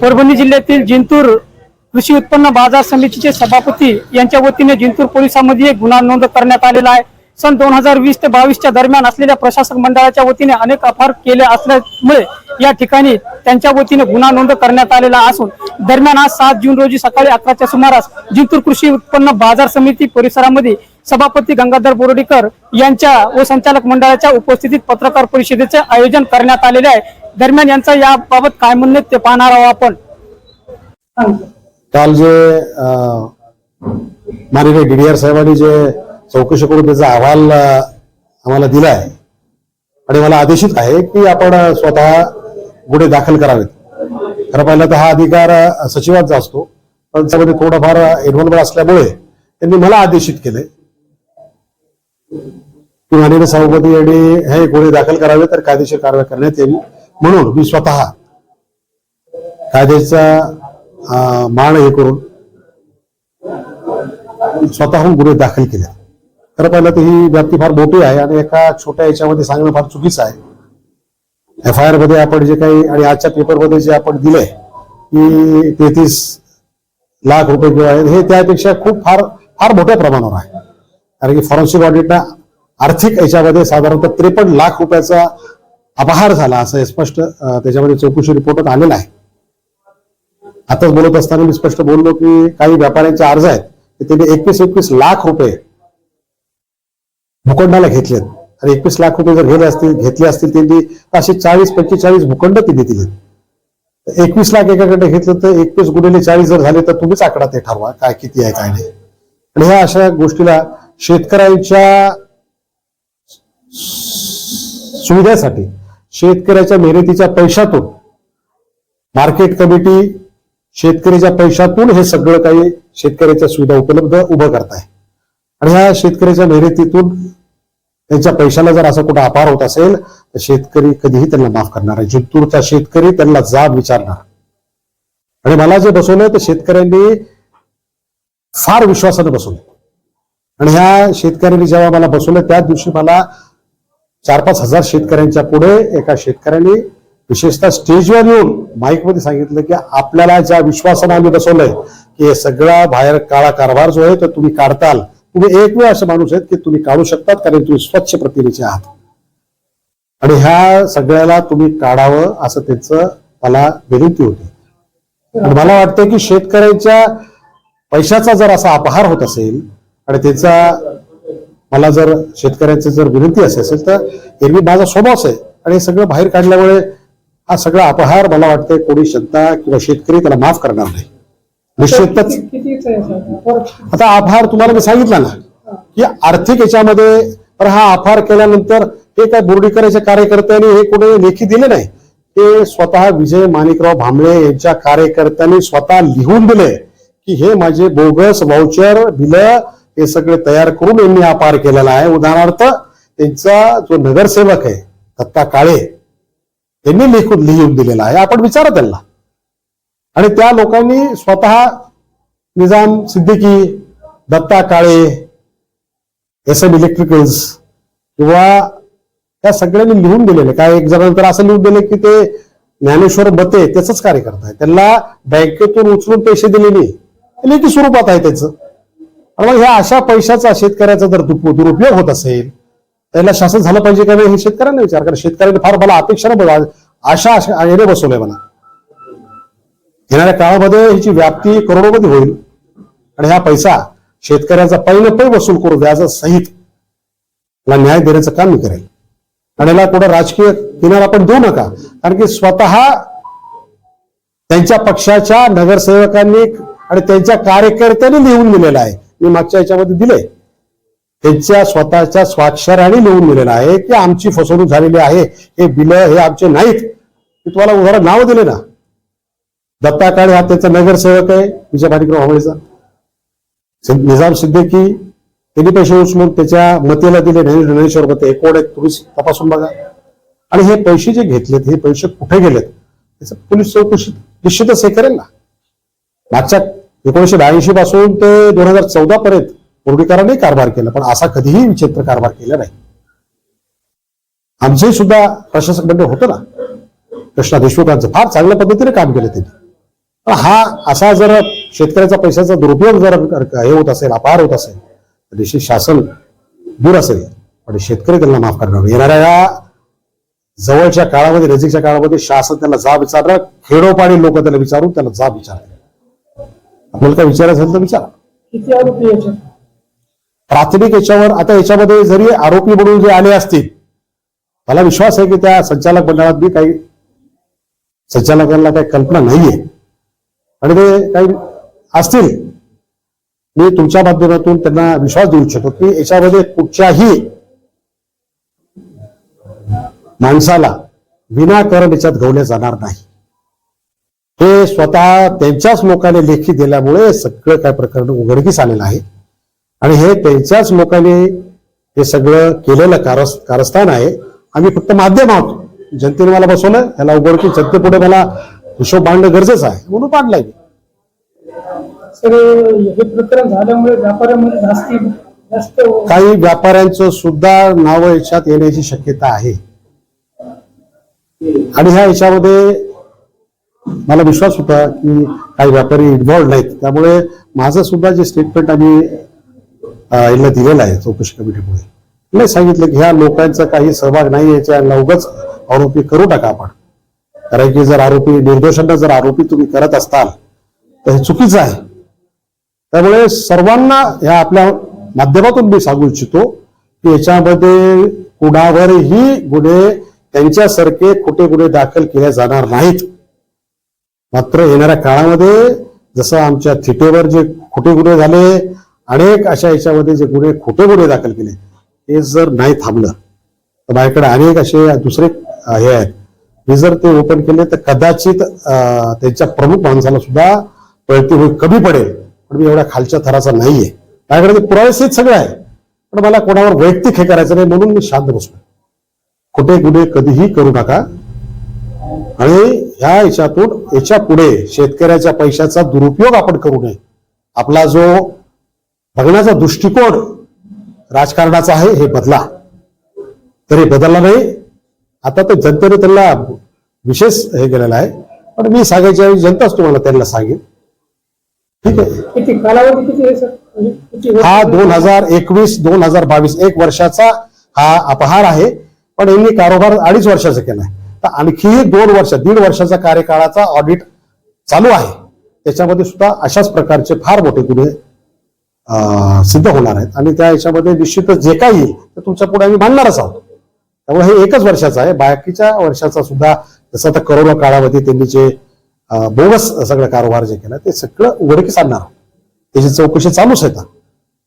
परभणी जिल्ह्यातील जिंतूर कृषी उत्पन्न बाजार समितीचे सभापती यांच्या वतीने जिंतूर पोलिसांमध्ये एक गुन्हा नोंद करण्यात आलेला आहे. सन दोन हजार वीस ते बावीसच्या दरम्यान असलेल्या प्रशासक मंडळाच्या वतीने अनेक अपहार केले असल्यामुळे या ठिकाणी त्यांच्या वतीने गुन्हा नोंद करण्यात आलेला असून दरम्यान आज सात जून रोजी सकाळी अकराच्या सुमारास जिंतूर कृषी उत्पन्न बाजार समिती परिसरामध्ये सभापती गंगाधर बोर्डीकर यांच्या व संचालक मंडळाच्या उपस्थितीत पत्रकार परिषदेचे आयोजन करण्यात आलेले आहे. दरम्यान यांचा याबाबत काय म्हणणे ते पाहणार आहोत आपण. काल जे माननीय डीडीआर साहेबांनी जे चौकशी करून त्याचा अहवाल आम्हाला दिला आहे आणि मला आदेशित आहे की आपण स्वतः गुन्हे दाखल करावेत. खरं पाहिलं तर हा अधिकार सचिवांचा असतो पण त्यामध्ये थोडंफार इन्व्हॉल्व असल्यामुळे त्यांनी मला आदेशित केले. की माननीय सभापती यांनी हे गुन्हे दाखल करावे तर कायदेशीर कारवाई करण्यात येईल. म्हणून मी स्वतः कायद्याचा मान हे करून स्वतःहून गुन्हे दाखल केले खरं पाहिलं तर ही व्याप्ती फार मोठी आहे आणि एका छोट्या याच्यामध्ये सांगणं फार चुकीचं आहे. एफ आय आरमध्ये आपण जे काही आणि आजच्या पेपरमध्ये जे आपण दिलंय की तेहतीस लाख रुपये किंवा हे त्यापेक्षा खूप फार फार मोठ्या प्रमाणावर आहे. कारण की फॉरेन्सिक ऑडिटला आर्थिक याच्यामध्ये साधारणतः त्रेपन्न लाख रुपयाचा अपहार झाला असं स्पष्ट त्याच्यामध्ये चौकशी रिपोर्टात आलेला आहे. आताच बोलत असताना मी स्पष्ट बोललो की काही व्यापाऱ्यांचे अर्ज आहेत त्यांनी एकवीस एकवीस लाख रुपये भूखंडाला घेतलेत. आणि एकवीस लाख रुपये जर घेतले असतील घेतले असतील त्यांनी असे चाळीस पंचेचाळीस भूखंड त्यांनी दिलेत. एकवीस लाख एकाकडे घेतलं तर एकवीस गुणिले चाळीस जर झाले तर तुम्हीच आकडा ते ठरवा काय किती आहे काय नाही. आणि ह्या अशा गोष्टीला शेतकऱ्यांच्या सुविधेसाठी शेतकऱ्याच्या मेहनतीच्या पैशातून मार्केट कमिटी शेतकऱ्याच्या पैशातून हे सगळं काही शेतकऱ्याच्या सुविधा उपलब्ध उभं करत आहे आणि ह्या शेतकऱ्याच्या मेहनतीतून त्यांच्या पैशाला जर असा कुठं अपार होत असेल तर शेतकरी कधीही त्यांना माफ करणार आहे जिंतूरचा शेतकरी त्यांना जाब विचारणार. आणि मला जे बसवलं तर शेतकऱ्यांनी फार विश्वासानं बसवलं आणि ह्या शेतकऱ्यांनी जेव्हा मला बसवलं त्याच दिवशी मला चार पाच हजार शेतकऱ्यांच्या पुढे एका शेतकऱ्याने विशेषतः स्टेजवर येऊन माईकमध्ये सांगितलं की आपल्याला ज्या विश्वासानं आम्ही बसवलंय की हे सगळा बाहेर काळा कारभार जो आहे तो तुम्ही काढताल. तुम्ही एक वेळ असे माणूस आहेत की तुम्ही काढू शकतात कारण तुम्ही स्वच्छ प्रतिमेचे आहात. आणि ह्या सगळ्याला तुम्ही काढावं असं त्याचं मला विनंती होती. आणि मला वाटतं की शेतकऱ्यांच्या पैशाचा जर असा अपहार होत असेल आणि त्याचा मला जर शेतकऱ्याची जर विनंती असे असेल तर एरवी माझा स्वभावच आहे. आणि हे सगळं बाहेर काढल्यामुळे हा सगळा अपहार मला वाटतंय कोणी श्रद्धा किंवा शेतकरी त्याला माफ करणार नाही. निश्चितच. आता आभार तुम्हाला मी सांगितला ना की आर्थिक याच्यामध्ये तर हा आभार केल्यानंतर हे काय बोर्डीकरांच्या कार्यकर्त्यांनी हे कुठे लेखी दिले नाही. ते स्वतः विजय माणिकराव भांबळे यांच्या कार्यकर्त्यांनी स्वतः लिहून दिले की हे माझे बोगस व्हाउचर बिल हे सगळे तयार करून यांनी हा पार केलेला आहे. उदाहरणार्थ त्यांचा जो नगरसेवक आहे दत्ता काळे त्यांनी लिखून लिहून दिलेला आहे. आपण विचारा त्यांना. आणि त्या लोकांनी स्वतः Nizam Siddiqui Datta Kale S M electricals किंवा त्या सगळ्यांनी लिहून दिलेले. काय एक जणांतर असं लिहून दिले की ते ज्ञानेश्वर बते त्याच कार्य करताय त्यांना बँकेतून उचलून पैसे दिले नाही लेखी स्वरूपात आहे त्याचं. आणि मग ह्या अशा पैशाचा शेतकऱ्याचा जर दुप- दुरुपयोग होत असेल त्याला शासन झालं पाहिजे का नाही हे शेतकऱ्यांना विचार कारण शेतकऱ्यांनी फार मला अपेक्षा नाही बघा. आशा आशा- बसवलंय मला. येणाऱ्या काळामध्ये ह्याची व्याप्ती करोडोमध्ये होईल. आणि हा पैसा शेतकऱ्याचा पहिलं पै वसूल करू व्याजासहित मला न्याय देण्याचं काम मी करेल. आणि याला कुठं राजकीय किनारा आपण देऊ नका. कारण की स्वतः त्यांच्या पक्षाच्या नगरसेवकांनी आणि त्यांच्या कार्यकर्त्यांनी लिहून दिलेला आहे. मी मागच्या याच्यामध्ये दिले त्यांच्या स्वतःच्या स्वाक्षराने लिहून दिलेलं आहे की आमची फसवणूक झालेली आहे हे बिल हे आमचे नाहीत. मी तुम्हाला उदाहरण नाव दिले ना. दत्ता काळे हा त्याचा नगरसेवक आहे विजय माणिकराव हवळेचा निजाम सिद्दीकी त्यांनी पैसे उचलून त्याच्या मतीला दिले ज्ञानेश्वर मते. हे कोण आहेत तुम्ही तपासून बघा. आणि हे पैसे जे घेतलेत हे पैसे कुठे गेलेत? त्याचं पोलीस चौकशी निश्चितच हे करेल ना. मागच्या एकोणीशे ब्याऐंशी पासून ते दोन हजार चौदा पर्यंत बोर्डीकरांनी कारभार केला पण असा कधीही विचित्र कारभार केला नाही. आमचे सुद्धा प्रशासक मंडळ होतं ना. कृष्णा देशमुखांचं फार चांगल्या पद्धतीने काम केलं त्यांनी. पण हा असा जर शेतकऱ्याचा पैशाचा दुरुपयोग जर हे होत असेल अपार होत असेल तर निश्चित शासन दूर असेल. पण शेतकरी त्यांना माफ करणार येणाऱ्या या जवळच्या काळामध्ये नजीकच्या काळामध्ये शासन त्याला जाब विचारणार खेडोपाडी लोक त्याला विचारून त्याला जाब विचारणार आपल्याला काय विचारायचं असेल तर विचारा. प्राथमिक याच्यावर आता याच्यामध्ये जरी आरोपी म्हणून जे आले असतील मला विश्वास आहे की त्या संचालक मंडळात बी काही संचालकांना काही कल्पना नाहीये. आणि ते काही असतील मी तुमच्या माध्यमातून त्यांना विश्वास देऊ इच्छितो की याच्यामध्ये कुठच्याही माणसाला विनाकारण याच्यात गवले जाणार नाही. हे स्वतः त्यांच्याच लोकांनी लेखी दिल्यामुळे सगळं काय प्रकरण उघडकीस आलेलं आहे. आणि हे त्यांच्याच लोकांनी हे सगळं केलेलं कारस कारस्थान आहे. आम्ही फक्त माध्यम आहोत. जनतेने मला बसवलं. ह्याला उघडकी जनतेपुढे मला हिशोब मांडणं गरजेचं आहे. म्हणून मांडलाय मी. हे प्रकरण झाल्यामुळे व्यापाऱ्यामध्ये जास्ती जास्त काही व्यापाऱ्यांचं सुद्धा नाव याच्यात येण्याची शक्यता आहे. आणि ह्या याच्यामध्ये मला विश्वास होता की काही व्यापारी इन्व्हॉल्ड नाहीत. त्यामुळे माझं सुद्धा जे स्टेटमेंट आम्ही अं, यांना दिलेलं आहे चौकशी कमिटीमुळे नाही सांगितलं की ह्या लोकांचा काही सहभाग नाही याच्या लवकरच आरोपी करू टाका आपण. कारण की जर आरोपी निर्दोषांना जर आरोपी तुम्ही करत असताल तर हे चुकीचं आहे. त्यामुळे सर्वांना ह्या आपल्या माध्यमातून मी सांगू इच्छितो की याच्यामध्ये कुणावरही गुन्हे त्यांच्यासारखे खोटे गुन्हे दाखल केले जाणार नाहीत. मात्र येणाऱ्या काळामध्ये जसं आमच्या थिटेवर जे खोटे गुन्हे झाले अनेक अशा याच्यामध्ये जे गुन्हे खोटे गुन्हे दाखल केले हे जर नाही थांबलं तर माझ्याकडे अनेक असे दुसरे हे आहेत. हे जर ते ओपन केले तर कदाचित त्यांच्या प्रमुख माणसाला सुद्धा पळती होईल कमी पडेल. पण मी एवढ्या खालच्या थराचा नाहीये. माझ्याकडे ते पुरावे सगळं आहे पण मला कोणावर वैयक्तिक हे करायचं नाही म्हणून मी शांत बसलो खोटे गुन्हे कधीही करू नका. आणि ह्या याच्यातून याच्यापुढे शेतकऱ्याच्या पैशाचा दुरुपयोग आपण करू नये. आपला जो बघण्याचा दृष्टिकोन राजकारणाचा आहे हे बदला. तरी बदलला नाही. आता तर जनतेने त्यांना विशेष हे केलेलं आहे. पण मी सांगायच्या जनताच तुम्हाला त्यांना सांगेल ठीक आहे? म्हणजे? हा दोन हजार एकवीस दोन हजार बावीस एक वर्षाचा हा अपहार आहे. पण यांनी कारभार अडीच वर्षाचा केलाय. तर आणखीही दोन वर्ष दीड वर्षाचा कार्यकाळाचा ऑडिट चालू आहे. त्याच्यामध्ये सुद्धा अशाच प्रकारचे फार मोठे गुन्हे सिद्ध होणार आहेत. आणि त्या याच्यामध्ये निश्चितच जे काही येईल ते तुमच्यापुढे आम्ही मांडणारच आहोत. त्यामुळे हे एकच वर्षाचं आहे. बाकीच्या वर्षाचा सुद्धा जसं आता करोना काळामध्ये त्यांनी जे बोगस सगळं कारभार जे केला ते सगळं उघडकीस आणणार त्याची चौकशी चालूच आहे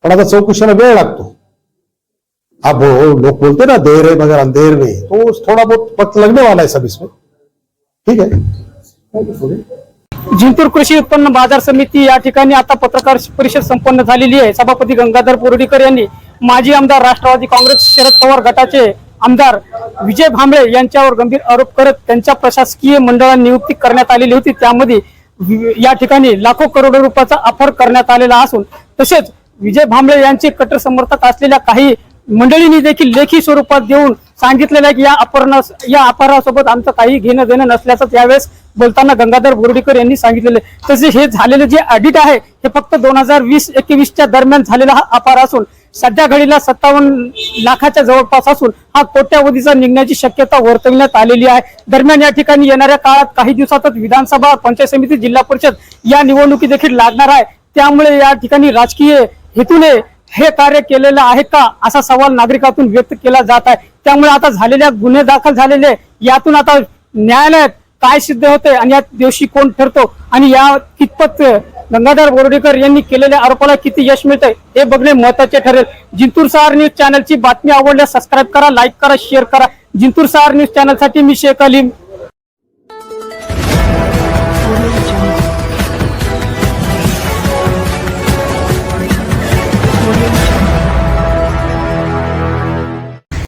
पण आता चौकशीला वेळ लागतो. हा लोग बोलते ना देर है मगर अंधेर नहीं। तो थोड़ा बहुत वक्त लगने वाला है सब इसमें। ठीक है? जिंतूर कृषी उत्पन्न बाजार समिती या ठिकाणी आता पत्रकार परिषद संपन्न झालेली आहे. सभापती गंगाधर बोर्डीकर यांनी माजी आमदार राष्ट्रवादी काँग्रेस शरद पवार गटाचे आमदार विजय भांबळे यांच्यावर गंभीर आरोप करत त्यांच्या प्रशासकीय मंडळात नियुक्ती करण्यात आलेली होती. त्यामध्ये या ठिकाणी लाखो करोडो रुपयाचा अफर करण्यात आलेला असून तसेच विजय भांबळे यांचे कट्टर समर्थक असलेल्या काही मंडळींनी देखील लेखी स्वरूपात देऊन सांगितलेलं आहे की या अपहरणा या अपहरणासोबत आमचं काही घेणं देणं नसल्याचं त्यावेळेस बोलताना गंगाधर बोर्डीकर यांनी सांगितलेलं आहे. तसे हे झालेलं जे ऑडिट आहे हे फक्त दोन हजार वीस एकवीसच्या दरम्यान झालेला हा अपार असून सध्या घडीला सत्तावन्न लाखाच्या जवळपास असून हा कोट्यावधीचा निघण्याची शक्यता वर्तविण्यात आलेली आहे दरम्यान या ठिकाणी येणाऱ्या काळात काही दिवसातच विधानसभा पंचायत समिती जिल्हा परिषद या निवडणुकी देखील लागणार आहे त्यामुळे या ठिकाणी राजकीय हेतूने हे कार्य केलेलं आहे का असा सवाल नागरिकातून व्यक्त केला जात आहे. त्यामुळे आता झालेल्या गुन्हे दाखल झालेले यातून आता न्यायालयात काय सिद्ध होते आणि या दिवशी कोण ठरतो? आणि या कितपत गंगाधर बोर्डीकर यांनी केलेल्या आरोपाला किती यश मिळतंय हे बघणे महत्त्वाचे ठरेल. जिंतूर सहार न्यूज चॅनलची बातमी आवडल्यास सबस्क्राईब करा लाईक करा शेअर करा. जिंतूर सहार न्यूज चॅनलसाठी मी शेख अलीम.